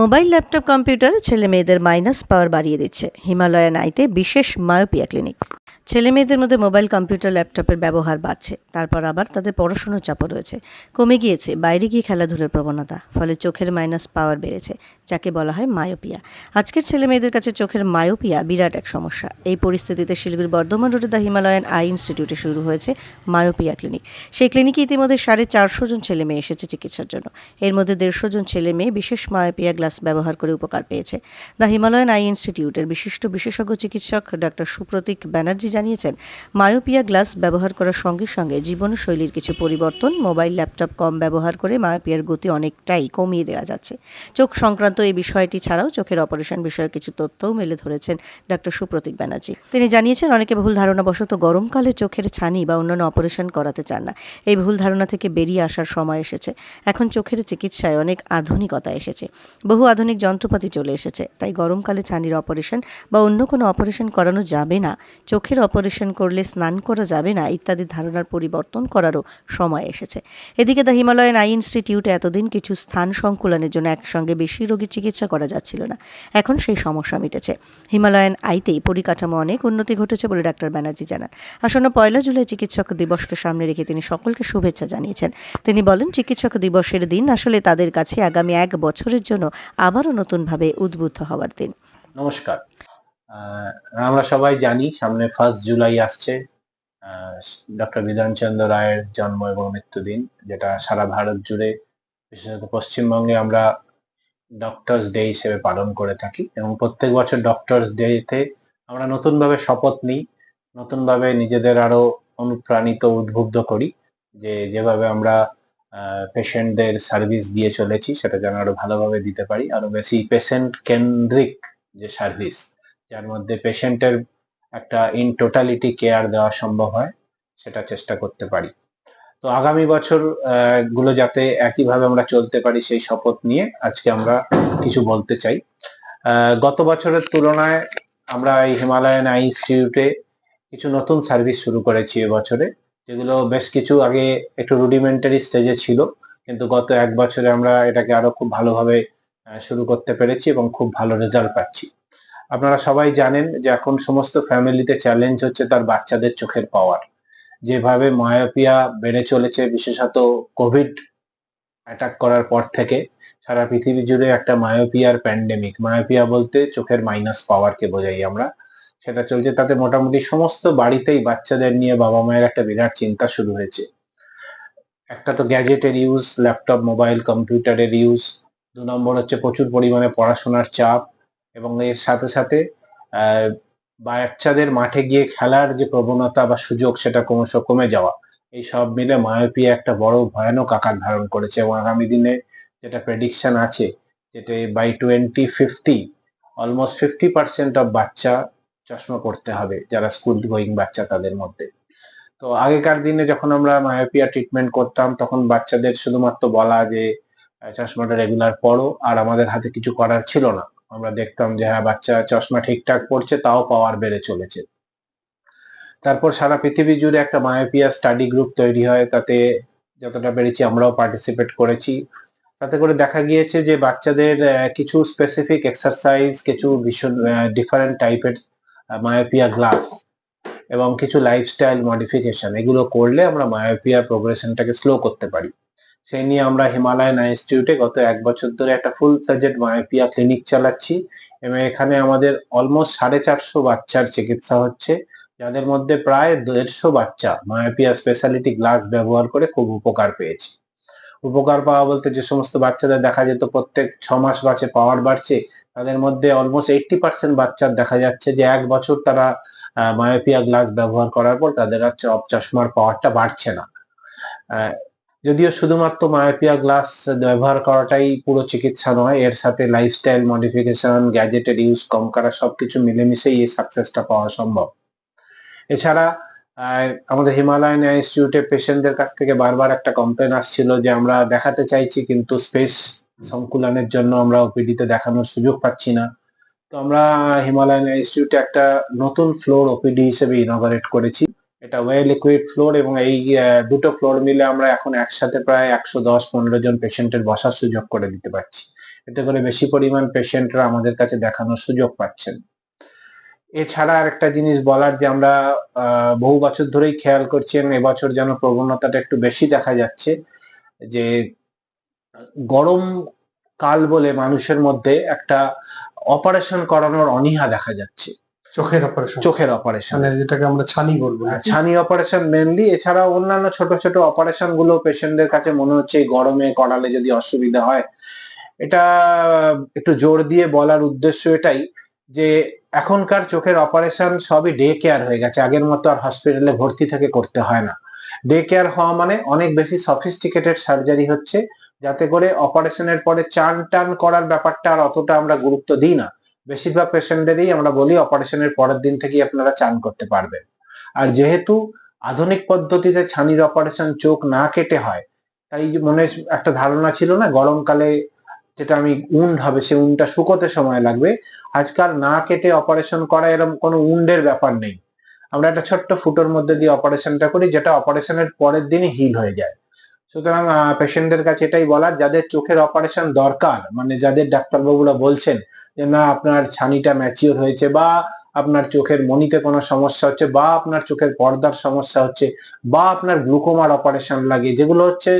Mobile, laptop, computer ছেলে মেয়েদের minus পাওয়ার বাড়িয়ে দিচ্ছে। হিমালয়ান আইতে বিশেষ মায়োপিয়া ক্লিনিক। ছেলে মেয়েদের মধ্যে মোবাইল, কম্পিউটার, ল্যাপটপের ব্যবহার বাড়ছে। তারপর আবার তাদের পড়াশোনার চাপও রয়েছে। কমে গিয়েছে বাইরে গিয়ে খেলাধুলার প্রবণতা, ফলে চোখের মাইনাস পাওয়ার বেড়েছে, যাকে বলা হয় মায়োপিয়া। আজকের ছেলে মেয়েদের কাছে চোখের মায়োপিয়া বিরাট এক সমস্যা। এই পরিস্থিতিতে শিলিগুড়ি বর্ধমান রোডে দ্য হিমালয়ান আই ইনস্টিটিউটে শুরু হয়েছে মায়োপিয়া ক্লিনিক। সেই ক্লিনিকে ইতিমধ্যে সাড়ে চারশো জন ছেলে মেয়ে এসেছে চিকিৎসার জন্য। এর মধ্যে দেড়শো জন ছেলে মেয়ে বিশেষ মায়োপিয়া গ্লাস ব্যবহার করে উপকার পেয়েছে। দ্য হিমালয়ান আই ইনস্টিটিউটের বিশিষ্ট বিশেষজ্ঞ চিকিৎসক ডক্টর সুপ্রতীক ব্যানার্জি জানিয়েছেন, মায়োপিয়া গ্লাস ব্যবহার করার সঙ্গে সঙ্গে জীবনশৈলীর কিছু পরিবর্তন মোবাইল, ল্যাপটপ কম ব্যবহার করে মায়োপিয়ার গতি অনেকটাই কমিয়ে দেওয়া যাচ্ছে। চোখ সংক্রান্ত এই বিষয়টি ছাড়াও চোখের অপারেশন বিষয়ে কিছু তথ্যও মেলে ধরেছেন ডক্টর সুপ্রতীক ব্যানার্জি। তিনি জানিয়েছেন, অনেকে ভুল ধারণাবশত গরমকালে চোখের ছানি বা অন্যান্য অপারেশন করাতে চান না। এই ভুল ধারণা থেকে বেরিয়ে আসার সময় এসেছে। এখন চোখের চিকিৎসায় অনেক আধুনিকতা এসেছে। বহু আধুনিক যন্ত্রপাতি চলে এসেছে, তাই গরমকালে ছানির অপারেশন বা অন্য কোনো অপারেশন করানো যাবে না। চোখের অপারেশন করলে স্নান করা যাবে না, ইত্যাদি ধারণার পরিবর্তন করারও সময় এসেছে। এদিকে দ্য হিমালয়ান আই ইনস্টিটিউটে এতদিন কিছু স্থান সংকুলনের জন্য একসঙ্গে বেশি রোগীর চিকিৎসা করা যাচ্ছিল না। এখন সেই সমস্যা মিটেছে। হিমালয়ান আইতেই পরিকাঠামো অনেক উন্নতি ঘটেছে বলে ডাক্তার ব্যানার্জি জানান। আসন্ন পয়লা জুলাই চিকিৎসক দিবসকে সামনে রেখে তিনি সকলকে শুভেচ্ছা জানিয়েছেন। তিনি বলেন, চিকিৎসক দিবসের দিন আসলে তাদের কাছে আগামী এক বছরের জন্য আবারও নতুনভাবে উদ্বুদ্ধ হওয়ার দিন। নমস্কার। আমরা সবাই জানি সামনে ফার্স্ট জুলাই আসছে। ডক্টর বিধানচন্দ্র রায়ের জন্ম এবং মৃত্যুদিন যেটা সারা ভারত জুড়ে, বিশেষত পশ্চিমবঙ্গে, আমরা ডক্টরস ডে হিসেবে পালন করে থাকি এবং প্রত্যেক বছর ডক্টরস ডেতে আমরা নতুনভাবে শপথ নিই, নতুনভাবে নিজেদের আরও অনুপ্রাণিত, উদ্বুদ্ধ করি যে যেভাবে আমরা পেশেন্টদের সার্ভিস দিয়ে চলেছি, সেটা যেন আরও ভালোভাবে দিতে পারি। আরও বেশি পেশেন্ট কেন্দ্রিক যে সার্ভিস যার মধ্যে পেশেন্টের একটা ইন টোটালিটি কেয়ার দেওয়া সম্ভব হয়, সেটা চেষ্টা করতে পারি। তো আগামী বছরগুলো যাতে একইভাবে আমরা চলতে পারি সেই শপথ নিয়ে আজকে আমরা কিছু বলতে চাই। গত বছরের তুলনায় আমরা এই হিমালয়ান আই ইনস্টিটিউটে কিছু নতুন সার্ভিস শুরু করেছি এবছরে যেগুলো বেশ কিছু আগে একটু রুডিমেন্টারি স্টেজে ছিল, কিন্তু গত এক বছরে আমরা এটাকে আরও খুব ভালোভাবে শুরু করতে পেরেছি এবং খুব ভালো রেজাল্ট পাচ্ছি। আপনারা সবাই জানেন যে এখন সমস্ত ফ্যামিলিতে চ্যালেঞ্জ হচ্ছে তার বাচ্চাদের চোখের পাওয়ার। যেভাবে মায়োপিয়া বেড়ে চলেছে, বিশেষত কোভিড অ্যাটাক করার পর থেকে, সারা পৃথিবী জুড়ে একটা মায়োপিয়ার প্যান্ডেমিক মায়োপিয়া বলতে চোখের মাইনাস পাওয়ারকে বোঝাই আমরা। সেটা চলছে। তাতে মোটামুটি সমস্ত বাড়িতেই বাচ্চাদের নিয়ে বাবা মায়ের একটা বিরাট চিন্তা শুরু হয়েছে। একটা তো গ্যাজেটের ইউজ ল্যাপটপ মোবাইল কম্পিউটারের ইউজ দু নম্বর হচ্ছে প্রচুর পরিমাণে পড়াশোনার চাপ এবং এর সাথে সাথে বাচ্চাদের মাঠে গিয়ে খেলার যে প্রবণতা বা সুযোগ সেটা ক্রমশ কমে যাওয়া, এই সব মিলে মায়োপিয়া একটা বড় ভয়ানক আকার ধারণ করেছে এবং আগামী দিনে যেটা প্রেডিকশন আছে, যেটা by twenty fifty almost fifty percent of বাচ্চা চশমা পড়তে হবে যারা স্কুল গোয়িং বাচ্চা তাদের মধ্যে। তো আগেকার দিনে যখন আমরা মায়োপিয়া ট্রিটমেন্ট করতাম, তখন বাচ্চাদের শুধুমাত্র বলা যে চশমাটা রেগুলার পড়ো আর আমাদের হাতে কিছু করার ছিল না। আমরা দেখতাম যে হ্যাঁ বাচ্চা চশমা ঠিকঠাক পড়ছে তাও পাওয়ার বেড়ে চলেছে। তারপর সারা পৃথিবী জুড়ে একটা মায়োপিয়া স্টাডি গ্রুপ তৈরি হয়, তাতে যতটা পেরেছি আমরাও পার্টিসিপেট করেছি। তাতে করে দেখা গিয়েছে যে, বাচ্চাদের কিছু স্পেসিফিক এক্সারসাইজ কিছু ভীষণ ডিফারেন্ট টাইপের মায়োপিয়া গ্লাস এবং কিছু লাইফস্টাইল মডিফিকেশন এগুলো করলে আমরা মায়োপিয়া প্রোগ্রেশনটাকে স্লো করতে পারি। সেই নিয়ে আমরা হিমালয়ান ইনস্টিটিউটে গত এক বছর ধরে একটা ফুল ফ্লেজেড মায়োপিয়া ক্লিনিক চালাচ্ছি এবং এখানে আমাদের অলমোস্ট সাড়ে চারশো বাচ্চার চিকিৎসা হচ্ছে, যাদের মধ্যে প্রায় দেড়শো বাচ্চা মায়োপিয়া স্পেশালিটি গ্লাস ব্যবহার করে খুব উপকার পেয়েছে। উপকার পাওয়া বলতে যে সমস্ত বাচ্চাদের দেখা যেত, প্রত্যেক ছ মাস বাঁচে, পাওয়ার বাড়ছে, তাদের মধ্যে অলমোস্ট এইটটি পার্সেন্ট বাচ্চার দেখা যাচ্ছে যে এক বছর তারা মায়োপিয়া গ্লাস ব্যবহার করার পর তাদের হচ্ছে অফ চশমার পাওয়ারটা বাড়ছে না। যদিও শুধুমাত্র মায়োপিয়া গ্লাস ব্যবহার করাটাই পুরো চিকিৎসা নয়, এর সাথে লাইফস্টাইল মডিফিকেশন গ্যাজেটের ইউজ কম করা সবকিছু মিলেমিশেই এই সাকসেসটা পাওয়া সম্ভব। এছাড়া আহ, আমাদের হিমালয়ান ইনস্টিটিউটে পেশেন্টদের কাছ থেকে বারবার একটা কমপ্লেন আসছিল যে আমরা দেখাতে চাইছি কিন্তু স্পেস সংকুলনের জন্য আমরা ওপিডিতে দেখানোর সুযোগ পাচ্ছি না। তো আমরা হিমালয়ান ইনস্টিটিউটে একটা নতুন ফ্লোর ওপিডি হিসেবে ইনভারেট করেছি। এটা ওয়েল লিকুইড ফ্লোর এবং এই দুটো ফ্লোর মিলে আমরা এখন একসাথে প্রায় একশো দশ পনেরো জন পেশেন্টের বসার সুযোগ করে দিতে পারছি। এতে করে বেশি পরিমাণ পেশেন্টরা আমাদের কাছে দেখানোর সুযোগ পাচ্ছেন। এছাড়া আরেকটা জিনিস বলার যে আমরা আহ, বহু বছর ধরেই খেয়াল করছেন এবছর যেন প্রবণতাটা একটু বেশি দেখা যাচ্ছে যে গরম কাল বলে মানুষের মধ্যে একটা অপারেশন করানোর অনীহা দেখা যাচ্ছে। চোখের অপারেশন চোখের অপারেশন মানে যেটাকে আমরা ছানি বলব। ছানি অপারেশন মেনলি এছাড়াও অন্যান্য ছোট ছোট অপারেশনগুলো পেশেন্টদের কাছে মনে হচ্ছে গরমে করালে যদি অসুবিধা হয়। এটা একটু জোর দিয়ে বলার উদ্দেশ্য এটাই যে এখনকার চোখের অপারেশন সবই ডে কেয়ার হয়ে গেছে। আগের মতো আর হসপিটালে ভর্তি থেকে করতে হয় না। ডে কেয়ার হওয়া মানে অনেক বেশি সফিস্টিকেটেড সার্জারি হচ্ছে, যাতে করে অপারেশনের পরে চান টান করার ব্যাপারটা আর অতটা আমরা গুরুত্ব দিই না। বেশিরভাগ পেশেন্টদেরই আমরা বলি অপারেশনের পরের দিন থেকেই আপনারা চান করতে পারবেন। আর যেহেতু আধুনিক পদ্ধতিতে ছানির অপারেশন চোখ না কেটে হয়, তাই মনে একটা ধারণা ছিল না, গরমকালে যেটা আমি উন্ড হবে, সে উনটা শুকোতে সময় লাগবে। আজকাল না কেটে অপারেশন করা এরকম কোনো উন্ডের ব্যাপার নেই। আমরা একটা ছোট্ট ফুটোর মধ্যে দিয়ে অপারেশনটা করি, যেটা অপারেশনের পরের দিনে হিল হয়ে যায়। সুতরাং পেশেন্টদের কাছে এটাই বলার, যাদের চোখের অপারেশন দরকার মানে যাদের ডাক্তারবাবুরা বলছেন যে, না, আপনার ছানিটা ম্যাচিওর হয়েছে বা আপনার চোখের মনিতে কোনো সমস্যা হচ্ছে বা আপনার চোখের পর্দার সমস্যা হচ্ছে বা আপনার গ্লুকোমার অপারেশন লাগে যেগুলো হচ্ছে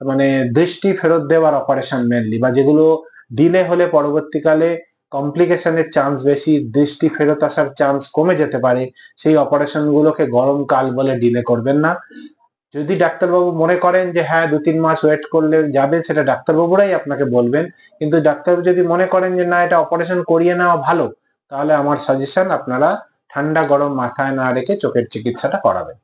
মানে দৃষ্টি ফেরত দেওয়ার অপারেশন মেনলি বা যেগুলো ডিলে হলে পরবর্তীকালে কমপ্লিকেশনের চান্স বেশি, দৃষ্টি ফেরত আসার চান্স কমে যেতে পারে, সেই অপারেশন গুলোকে গরমকাল বলে ডিলে করবেন না। যদি ডাক্তারবাবু মনে করেন যে হ্যাঁ দু তিন মাস ওয়েট করলে যাবে, সেটা ডাক্তারবাবুরাই আপনাকে বলবেন। কিন্তু ডাক্তারবাবু যদি মনে করেন যে না, এটা অপারেশন করিয়ে নেওয়া ভালো তাহলে আমার সাজেশন আপনারা ঠান্ডা গরম মাথায় না রেখে চোখের চিকিৎসাটা করাবেন।